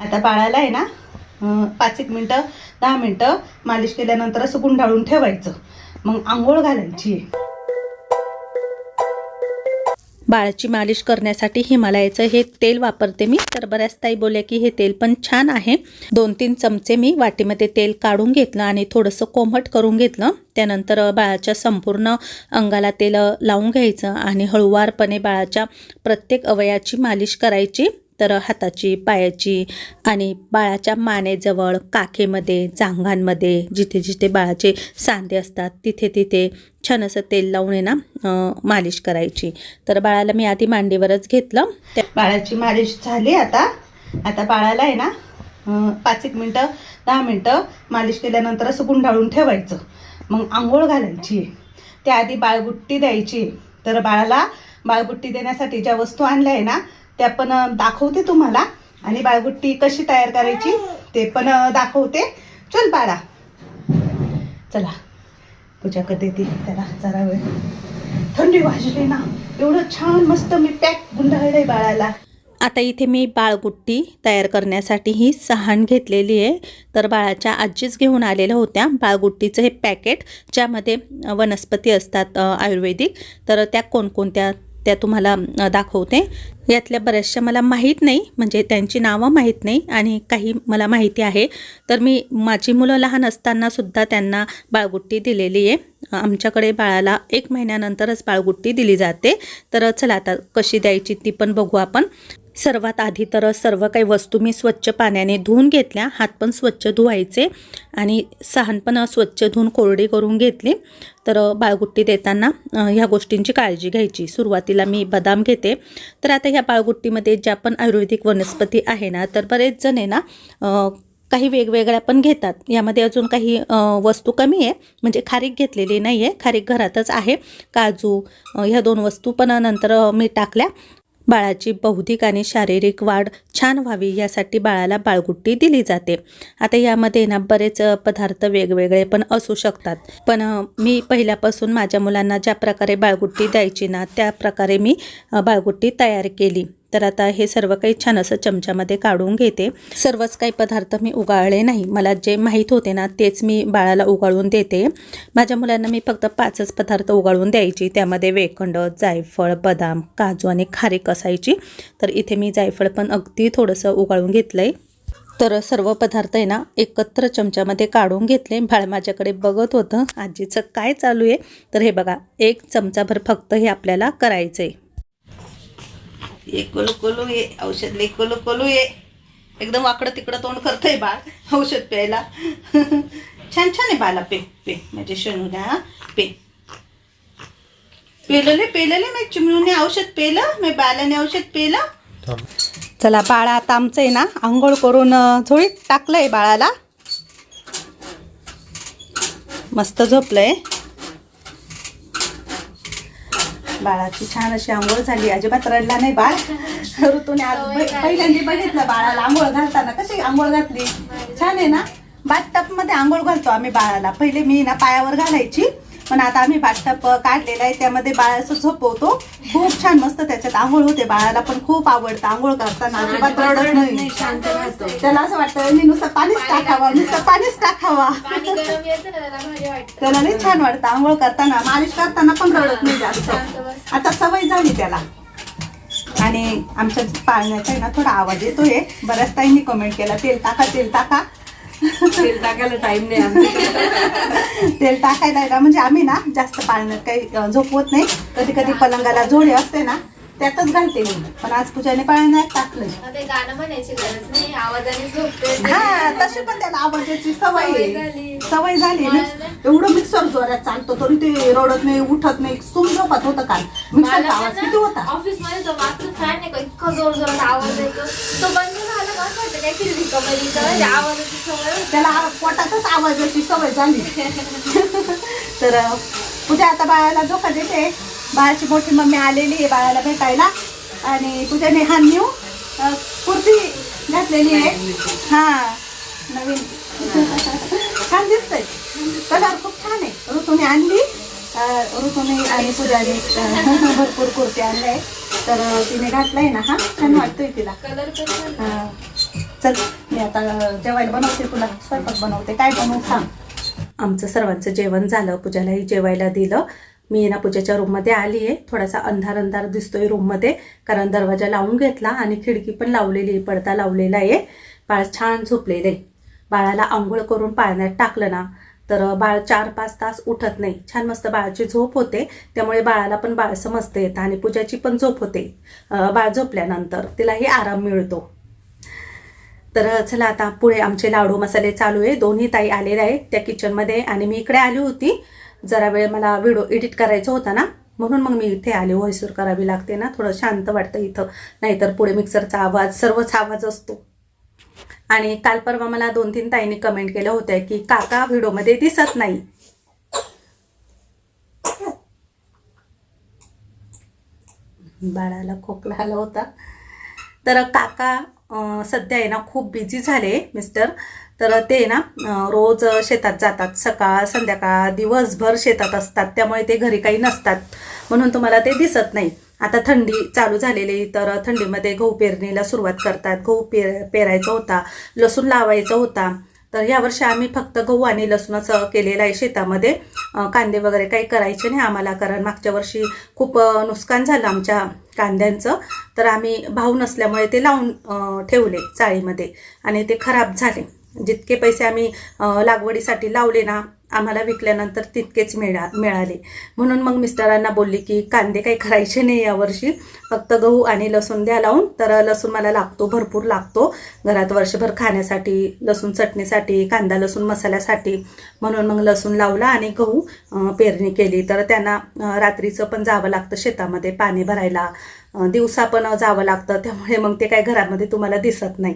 आता बाळाला आहे ना पाच एक मिनटं दहा मिनटं मालिश केल्यानंतर असं गुंडाळून ठेवायचं. मग आंघोळ घालायची. बाळाची मालिश करण्यासाठी हिमालयाचं हे तेल वापरते मी. तर बऱ्याच ताई बोलल्या की हे तेल पण छान आहे. दोन तीन चमचे मी वाटीमध्ये तेल काढून घेतलं आणि थोडंसं कोमट करून घेतलं. त्यानंतर बाळाच्या संपूर्ण अंगाला तेल लावून घ्यायचं आणि हळूवारपणे बाळाच्या प्रत्येक अवयाची मालिश करायची. तर हाताची पायाची आणि बाळाच्या मानेजवळ काखेमध्ये जांघांमध्ये जिथे जिथे बाळाचे सांधे असतात तिथे तिथे छान असं तेल लावून आहे ना मालिश करायची. तर बाळाला मी आधी मांडीवरच घेतलं. त्या बाळाची मालिश झाली आता. आता बाळाला आहे ना पाच एक मिनटं दहा मिनटं मालिश केल्यानंतर असं गुंडाळून ठेवायचं. मग आंघोळ घालायची. त्याआधी बाळगुट्टी द्यायची. तर बाळाला बाळगुट्टी देण्यासाठी ज्या वस्तू आणल्या आहे ना त्या पण दाखवते तुम्हाला. आणि बाळगुट्टी कशी तयार करायची ते पण दाखवते. चल बाळा. चला. पूजा करते ती. त्याला जरा वेळ. थंडी वाजली ना. एवढं छान मस्त मी पॅक गुंडाळलंय बाळाला. आता इथे मी बाळगुट्टी तयार करण्यासाठी ही सहाण घेतलेली आहे. तर बाळाच्या आजीच घेऊन आलेल्या होत्या. बाळगुट्टीचं हे पॅकेट ज्यामध्ये वनस्पती असतात आयुर्वेदिक. तर त्या कोणकोणत्या त्या तुम्हाला दाखवते. यातल्या बऱ्याचशा मला माहीत नाही म्हणजे त्यांची नावं माहीत नाही आणि काही मला माहिती आहे. तर मी माझी मुलं लहान असतानासुद्धा त्यांना बाळगुट्टी दिलेली आहे. आमच्याकडे बाळाला एक महिन्यानंतरच बाळगुट्टी दिली जाते. तर चला आता कशी द्यायची ती पण बघू आपण. सर्वात आधी तर सर्व काही वस्तू मी स्वच्छ पाण्याने धुवून घेतल्या. हात पण स्वच्छ धुवायचे आणि सहान पण स्वच्छ धुवून कोरडी करून घेतली. तर बाळगुट्टी देताना ह्या गोष्टींची काळजी घ्यायची. सुरुवातीला मी बदाम घेते. तर आता ह्या बाळगुट्टीमध्ये ज्या पण आयुर्वेदिक वनस्पती आहे ना तर बरेच जण आहे ना काही वेगवेगळ्या पण घेतात. यामध्ये अजून काही वस्तू कमी आहे. म्हणजे खारीक घेतलेली नाही आहे खारीक घरातच आहे. काजू ह्या दोन वस्तू पण नंतर मी टाकल्या. बाळाची बौद्धिक आणि शारीरिक वाढ छान व्हावी यासाठी बाळाला बाळगुट्टी दिली जाते. आता यामध्ये ना बरेच पदार्थ वेगवेगळे पण असू शकतात. पण मी पहिल्यापासून माझ्या मुलांना ज्या प्रकारे बाळगुट्टी द्यायची ना त्या प्रकारे मी बाळगुट्टी तयार केली. तर आता हे सर्व काही छान असं चमच्यामध्ये काढून घेते. सर्वच काही पदार्थ मी उगाळले नाही. मला जे माहीत होते ना तेच मी बाळाला उगाळून देते. माझ्या मुलांना मी फक्त पाचच पदार्थ उगाळून द्यायची. त्यामध्ये वेखंड जायफळ बदाम काजू आणि खारीक असायची. तर इथे मी जायफळ पण अगदी थोडंसं उगाळून घेतलं आहे तर सर्व पदार्थ आहे ना एकत्र चमच्यामध्ये काढून घेतले. बाळ माझ्याकडे बघत होतं आजीचं काय चालू आहे? तर हे बघा एक चमचाभर फक्त हे आपल्याला करायचं आहे ये कोलू कोलू ये औषध ले कोलू कोलू ये. एकदम वाकडं तिकडं तोंड करतंय बाळ औषध प्यायला. छान छान आहे बाला पे पे. म्हणजे शनूला पे. पेलले पेलले मी चिमणूने औषध पेलं मी बालाने औषध पेलं. चला बाळा आता आमचं आहे ना आंघोळ करून झोळीत टाकलंय बाळाला. मस्त झोपलंय. बाळाची. छान अशी आंघोळ झाली. अजिबात रडला नाही बाळ. ऋतूने आज पहिल्यांदा बघितलं बाळाला आंघोळ घालताना. कशी आंघोळ घातली? छान आहे ना? बाथटबमध्ये आंघोळ घालतो आम्ही बाळाला. पहिले मी ना पायावर घालायची. पण आता आम्ही बाथटब काढलेला आहे त्यामध्ये बाळ असं झोपवतो. खूप छान मस्त त्याच्यात आंघोळ होते बाळाला पण खूप आवडतं आंघोळ करताना. अजिबात रडत नाही शांत राहतो. त्याला असं वाटतं मी नुसतं पाणीच टाकावा नुसतं पाणीच टाकावा. पाणी गरम येतं ना त्याला भारी वाटतं. त्याला लई छान वाटतं आंघोळ करताना. मालिश करताना पण रडत नाही जास्त. आता सवय झाली त्याला. आणि आमच्या पाळण्याचा आहे ना थोडा आवाज येतोय. बऱ्याच ताईंनी कमेंट केला तेल टाका तेल टाका. तेल टाकायला टाइम नाही तेल टाकायला आहे ना म्हणजे आम्ही ना जास्त पाळण्यात काही झोपवत नाही. कधी कधी पलंगाला जोडी असते ना त्यातच घालते मी. पण आज पूजाने पाळण्यात टाकलंय. ते गाणं म्हणायची गरज नाही आवाजाने झोपते हा तशी पण त्याला आवाजाची सवय सवय आहे. झाली. सवय झाली मिक्स- एवढं मिक्सर जोरात चालतो तरी ते रडत नाही उठत नाही. सुम झोपत होतं काल. मिक्सरचा आवाज किती होता? ऑफिसमध्ये तो मागचा फॅन आहे का इतका जोर जोरात आवाज येतो. तो बंद त्याला पोटातच आवाजाची सवय झाली तर पूजा आता बाळाला झोका देते. बाळाची मोठी मम्मी आलेली आहे बाळाला भेटायला. आणि पूजाने हा न्यू कुर्ती घातलेली आहे. हा नवीन. छान दिसतंय. कलर खूप छान आहे. ऋतूने आणली. ऋतूने आणि पूजाने भरपूर कुर्ती आणले तर अं, तिने घातलाय ना हा? छान वाटतोय तिला. कलर आहे. हा. चल मी आता जेवायला बनवते तुला स्वयंपाक बनवते. काय बनवू सांग? आमचं सर्वांचं जेवण झालं. पूजालाही जेवायला दिलं. मी ना पूजाच्या रूममध्ये आली आहे. थोडासा अंधार अंधार दिसतोय रूममध्ये कारण दरवाजा लावून घेतला आणि खिडकी पण लावलेली आहे पडदा लावलेला आहे. बाळ छान झोपलेलं. आहे बाळाला आंघोळ करून पाळण्यात टाकलं ना तर बाळ चार पाच तास उठत नाही. छान मस्त बाळाची झोप होते. त्यामुळे बाळाला पण बाळ समजते येतं आणि पूजाची पण झोप होते. बाळ झोपल्यानंतर तिलाही आराम मिळतो. तर चला आता पुढे आमचे लाडू मसाले चालू आहे. दोन्ही ताई आलेल्या आहेत त्या किचनमध्ये आणि मी इकडे आली होती. जरा वेळ मला व्हिडिओ एडिट करायचा होता ना. म्हणून मग मी इथे आले. व्हॉइसूर करावी लागते ना. थोडं शांत वाटतं इथं. नाहीतर पुढे मिक्सरचा आवाज सर्वच आवाज असतो. आणि काल परवा मला दोन तीन ताईंनी कमेंट केल्या होत्या की काका व्हिडिओमध्ये दिसत नाही. बाळाला खोकला आला होता. तर काका सध्या आहे ना खूप बिझी झाले मिस्टर तर ते ना रोज शेतात जातात सकाळ संध्याकाळ दिवसभर शेतात असतात. त्यामुळे ते घरी काही नसतात. म्हणून तुम्हाला ते दिसत नाही. आता थंडी चालू झालेली तर थंडीमध्ये गहू पेरणीला सुरुवात करतात. गहू पेर पेरायचा होता लसूण लावायचा होता. तर यावर्षी आम्ही फक्त गहू आणि लसूणच केलेलं आहे शेतामध्ये. कांदे वगैरे काही करायचे नाही आम्हाला कारण मागच्या वर्षी खूप नुकसान झालं आमच्या कांद्यांचं तर आम्ही भाव नसल्यामुळे ते लावून ठेवले चाळीमध्ये. आणि ते खराब झाले. जितके पैसे आम्ही लागवडीसाठी लावले ना आम्हाला विकल्यानंतर तितकेच मिळा मिळाले. म्हणून मग मिस्टरांना बोलली की कांदे काही करायचे नाही यावर्षी फक्त गहू आणि लसूण द्या लावून. तर लसूण मला लागतो भरपूर लागतो. घरात वर्षभर खाण्यासाठी लसूण चटणीसाठी कांदा लसूण मसाल्यासाठी. म्हणून मग लसूण लावला आणि गहू पेरणी केली. तर त्यांना रात्रीचं पण जावं लागतं शेतामध्ये पाणी भरायला. दिवसा पण जावं लागतं. त्यामुळे मग ते काय घरामध्ये तुम्हाला दिसत नाही.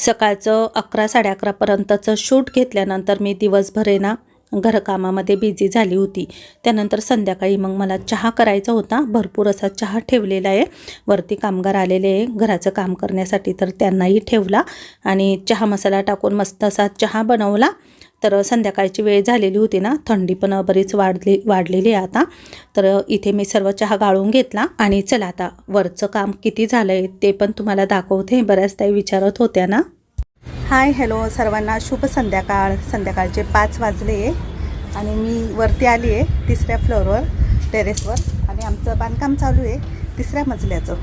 सकाळचं अकरा साडे अकरापर्यंतचं शूट घेतल्यानंतर मी दिवसभर आहे ना घरकामामध्ये बिझी झाली होती. त्यानंतर संध्याकाळी मग मला चहा करायचा होता. भरपूर असा चहा ठेवलेला आहे. वरती कामगार आलेले आहे. घराचं काम करण्यासाठी तर त्यांनाही ठेवला आणि चहा मसाला टाकून मस्त असा चहा बनवला. तर संध्याकाळची वेळ झालेली होती ना थंडी पण बरीच वाढली वाढलेली आहे आता. तर इथे मी सर्व चहा गाळून घेतला आणि चला आता वरचं काम किती झालं आहे ते पण तुम्हाला दाखवते. बऱ्याच ताई विचारत होत्या ना. हाय हॅलो सर्वांना. शुभ संध्याकाळ. संध्याकाळचे पाच वाजले आहे आणि मी वरती आली आहे तिसऱ्या फ्लोअरवर टेरेसवर. आणि आमचं बांधकाम चालू आहे तिसऱ्या मजल्याचं.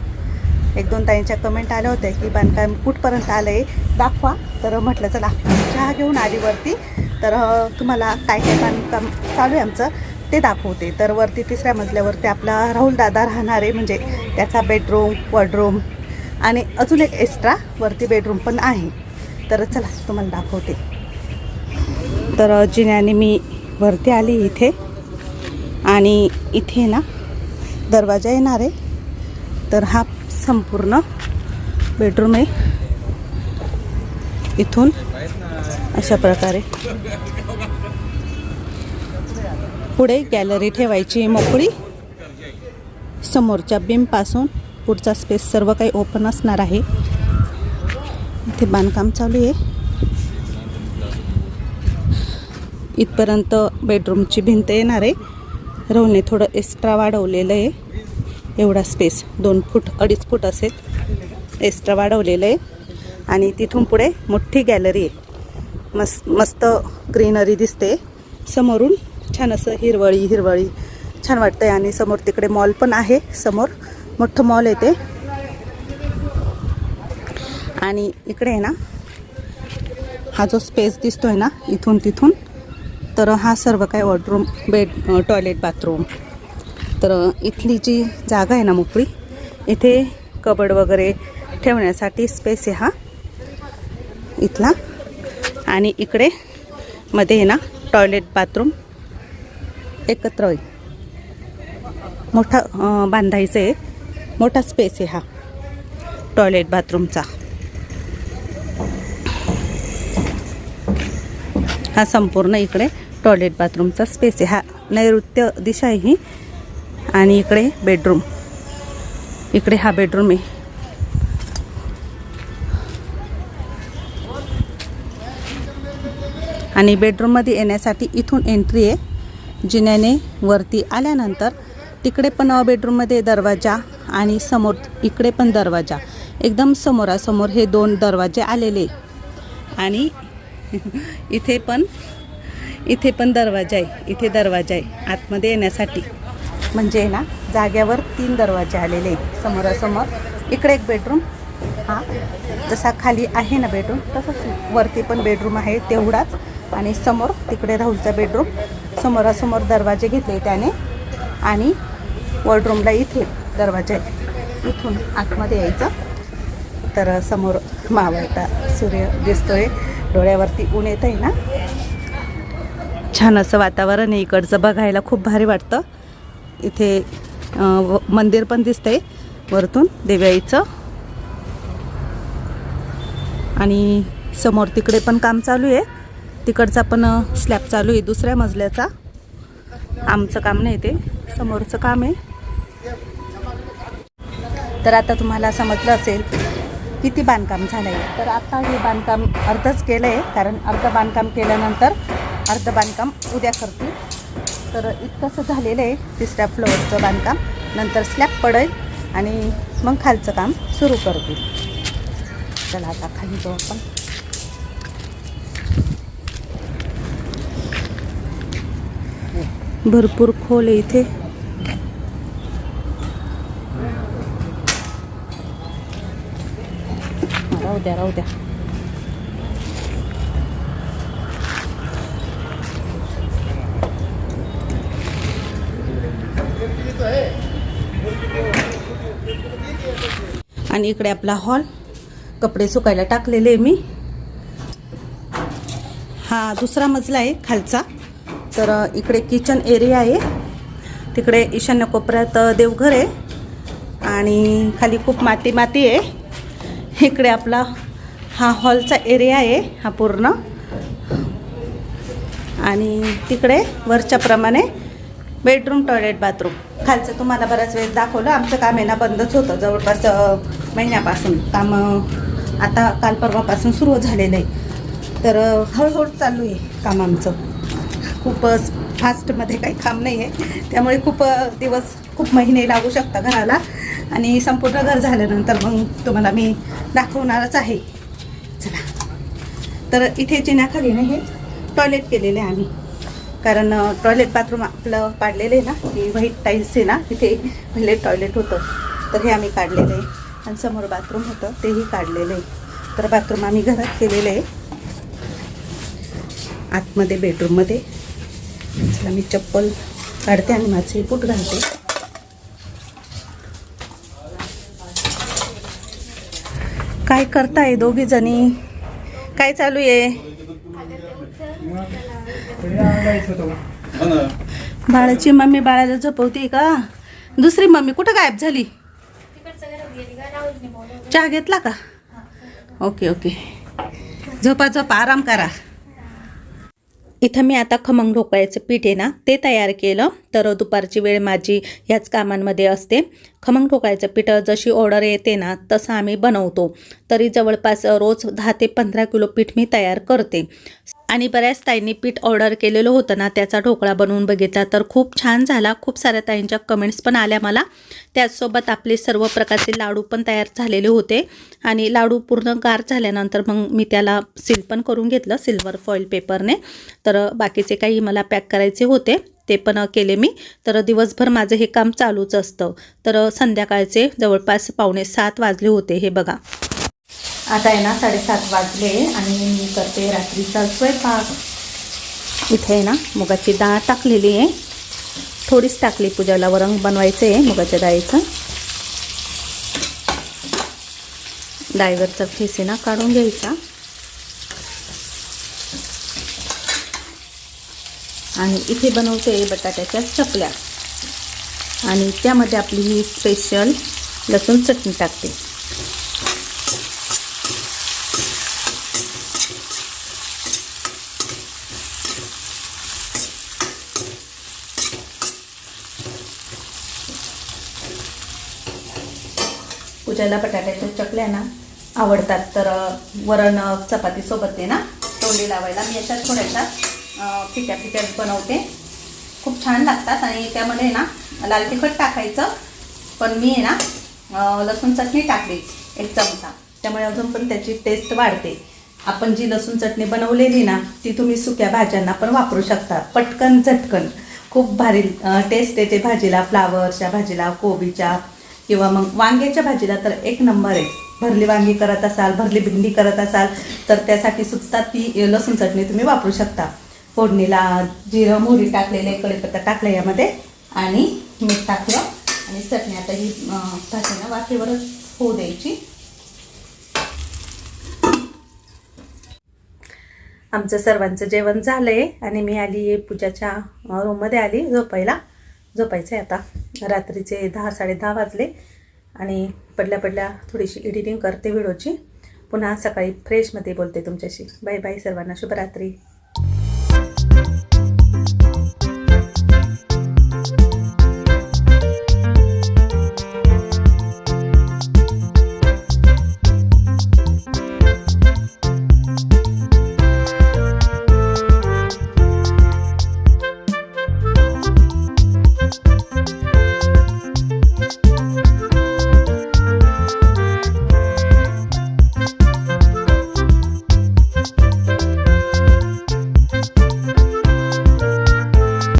एक दोन ताईंच्या कमेंट आल्या होत्या की बांधकाम कुठपर्यंत आलं आहे दाखवा. तर म्हटलं चला चहा घेऊन आली वरती. तर तुम्हाला काय काय बांधकाम चालू आहे आमचं ते दाखवते. तर वरती तिसऱ्या मजल्यावरती आपला राहुल दादा राहणार आहे. म्हणजे त्याचा बेडरूम वॉर्डरूम आणि अजून एक एक्स्ट्रा वरती बेडरूम पण आहे. तर चला तुम्हाला दाखवते. तर जिन्याने मी वरती आली इथे. आणि इथे ना दरवाजा येणार आहे. तर हा संपूर्ण बेडरूम आहे. इथून अशा प्रकारे. पुढे गॅलरी ठेवायची मोकळी. समोरच्या बीमपासून पुढचा स्पेस सर्व काही ओपन असणार आहे. इथे बांधकाम चालू आहे. इथपर्यंत बेडरूमची भिंत येणार आहे. राहुलने थोडं एक्स्ट्रा वाढवलेलं आहे. एवढा स्पेस दोन फूट अडीच फूट असेल. एक्स्ट्रा वाढवलेलं आहे. आणि तिथून पुढे मोठी गॅलरी आहे. मस् मस्त ग्रीनरी दिसते. समोरून छान असं हिरवळी हिरवळी छान वाटतं आहे आणि समोर तिकडे मॉल पण आहे समोर. मोठं मॉल आहे ते. आणि इकडे आहे ना हा जो स्पेस दिसतोय ना इथून तिथून तर हा सर्व काय वॉर्डरूम बेड टॉयलेट बाथरूम तर इथली जी जागा आहे ना मोकळी इथे कबड वगैरे ठेवण्यासाठी स्पेस आहे हा. इथला. आणि इकडे मध्ये आहे ना टॉयलेट बाथरूम एकत्र होईल. मोठा बांधायचं आहे. मोठा स्पेस आहे हा. टॉयलेट बाथरूमचा हा संपूर्ण इकडे टॉयलेट बाथरूमचा स्पेस आहे. हा नैऋत्य दिशा आहे ही. आणि इकडे बेडरूम इकडे हा बेडरूम आहे. आणि बेडरूममध्ये येण्यासाठी इथून एंट्री आहे. जिन्याने वरती आल्यानंतर तिकडे पण बेडरूममध्ये दरवाजा आणि समोर इकडे पण दरवाजा. एकदम समोरासमोर हे दोन दरवाजे आलेले. आणि इथे पण इथे पण दरवाजा आहे. इथे दरवाजा आहे. आतमध्ये येण्यासाठी. म्हणजे ना जाग्यावर तीन दरवाजे आलेले समोरासमोर इकडे एक बेडरूम हा जसा खाली आहे ना बेडरूम तसंच वरती पण बेडरूम आहे. तेवढाच. आणि समोर तिकडे राहुलचा बेडरूम समोरासमोर दरवाजे घेतले त्याने आणि वॉर्डरूमला इथे दरवाजा आहे इथून आतमध्ये यायचं. तर समोर मावळता सूर्य दिसतोय. डोळ्यावरती ऊन येत आहे ना? छान असं वातावरण आहे. इकडचं बघायला खूप भारी वाटतं. इथे मंदिर पण दिसतंय वरतून देव्याईचं. आणि समोर तिकडे पण काम चालू आहे. तिकडचा पण स्लॅब चालू आहे दुसऱ्या मजल्याचा. आमचं काम नाही ते समोरचं काम आहे. तर आता तुम्हाला समजलं असेल किती बांधकाम झालं आहे तर आता हे बांधकाम अर्धच केलं आहे कारण अर्धं बांधकाम केल्यानंतर अर्धं बांधकाम उद्या करतील. तर इतकंसं झालेलं आहे तिसऱ्या फ्लोअरचं बांधकाम. नंतर स्लॅब पडेल आणि मग खालचं काम सुरू करतील. चला आता खाली जाऊ आपण. भरपूर खोल आहे इथे. राहू द्या राहू द्या. आणि इकडे आपला हॉल. कपडे सुकायला टाकलेले मी. हा दुसरा मजला आहे खालचा. तर इकडे किचन एरिया आहे. तिकडे ईशान्य कोपऱ्यात देवघर आहे. आणि खाली खूप माती माती आहे. इकडे आपला हा हॉलचा एरिया आहे हा पूर्ण. आणि तिकडे वरच्याप्रमाणे बेडरूम टॉयलेट बाथरूम खालचं तुम्हाला बऱ्याच वेळेस दाखवलं. आमचं काम आहे ना बंदच होतं. जवळपास महिन्यापासून काम आता काल परवापासून सुरू झालेलं आहे. तर हळूहळू चालू आहे काम आमचं. खूपच फास्टमध्ये काही काम नाही आहे. त्यामुळे खूप दिवस खूप महिने लागू शकता घराला. आणि संपूर्ण घर झाल्यानंतर मग तुम्हाला मी दाखवणारच आहे. चला. तर इथे चिन्याखाली ना हे टॉयलेट केलेले आहे आम्ही. कारण टॉयलेट बाथरूम आपलं पाडलेलं आहे ना की व्हाईट टाईल्स आहे ना तिथे पहिले टॉयलेट होतं तर हे आम्ही काढलेलं आहे. आणि समोर बाथरूम होतं तेही काढलेलं आहे. तर बाथरूम आम्ही घरात केलेलं आहे. आतमध्ये बेडरूममध्ये चला मी चप्पल काढते आणि माझे बूट घालते. काय करताय दोघी जणी? काय चालू आहे? बाळाची मम्मी बाळाला झोपवते का? दुसरी मम्मी कुठं गायब झाली? चहा घेतला का? Okay okay. झोपा झोपा आराम करा. इथं मी आता खमंग ढोकळ्याचं पीठ आहे ना ते तयार केलं. तर दुपारची वेळ माझी ह्याच कामांमध्ये असते. खमंग ढोकळ्याचं पीठ जशी ऑर्डर येते ना तसं आम्ही बनवतो. तरी जवळपास रोज दहा ते पंधरा किलो पीठ मी तयार करते. आणि बऱ्याच ताईंनी पीठ ऑर्डर केलेलं होतं ना त्याचा ढोकळा बनवून बघितला. तर खूप छान झाला. खूप साऱ्या ताईंच्या कमेंट्स पण आल्या मला. त्याचसोबत आपले सर्व प्रकारचे लाडू पण तयार झालेले होते. आणि लाडू पूर्ण गार झाल्यानंतर मग मी त्याला सील पण करून घेतलं सिल्वर फॉईल पेपरने तर बाकीचे काही मला पॅक करायचे होते ते पण केले मी. तर दिवसभर माझं हे काम चालूच असतं. तर संध्याकाळचे जवळपास पावणे सात वाजले होते हे बघा. आता आहे ना साडेसात वाजले आणि मी करते रात्रीचा स्वयंपाक. इथे आहे ना मुगाची डाळ टाकलेली आहे. थोडीच टाकली पूजाला वरण बनवायचं आहे मुगाच्या डाळीचं. डाळीवरचा फेस आहे ना काढून घ्यायचा. आणि इथे बनवते बटाट्याच्या चपल्या. आणि त्यामध्ये आपली ही स्पेशल लसूण चटणी टाकते. पूजाला बटाट्याच्या चकल्या ना आवडतात. तर वरण चपातीसोबत आहे ना. तोंडी लावायला. मी याच्यात थोड्याशा फिक्या फिक्या बनवते. खूप छान लागतात आणि त्यामध्ये ना लाल तिखट टाकायचं. पण मी आहे ना लसूण चटणी टाकली एक चमचा. त्यामुळे अजून पण त्याची टेस्ट वाढते. आपण जी लसूण चटणी बनवलेली ना ती तुम्ही सुक्या भाज्यांना पण वापरू शकता. पटकन झटकन. खूप भारी टेस्ट येते भाजीला. फ्लावरच्या भाजीला कोबीच्या किंवा मग वांग्याच्या भाजीला तर एक नंबर आहे. भरली वांगी करत असाल भरली भेंडी करत असाल तर त्यासाठी सुद्धा ती लसूण चटणी तुम्ही वापरू शकता. फोडणीला जिरं मोहरी टाकलेले कडीपत्ता टाकलं यामध्ये आणि मीठ टाकलं आणि चटणी आता ही भाजीनं वाफेवरच होऊ द्यायची. आमचं सर्वांचं जेवण झालं आहे आणि मी आली पूजाच्या रूममध्ये आली झोपायला. झोपायचं आहे आता. रात्रीचे दहा साडेदहा वाजले आणि पडल्या पडल्या थोडीशी एडिटिंग करते व्हिडिओची. पुन्हा सकाळी फ्रेशमध्ये बोलते तुमच्याशी. बाय बाय सर्वांना. शुभरात्री.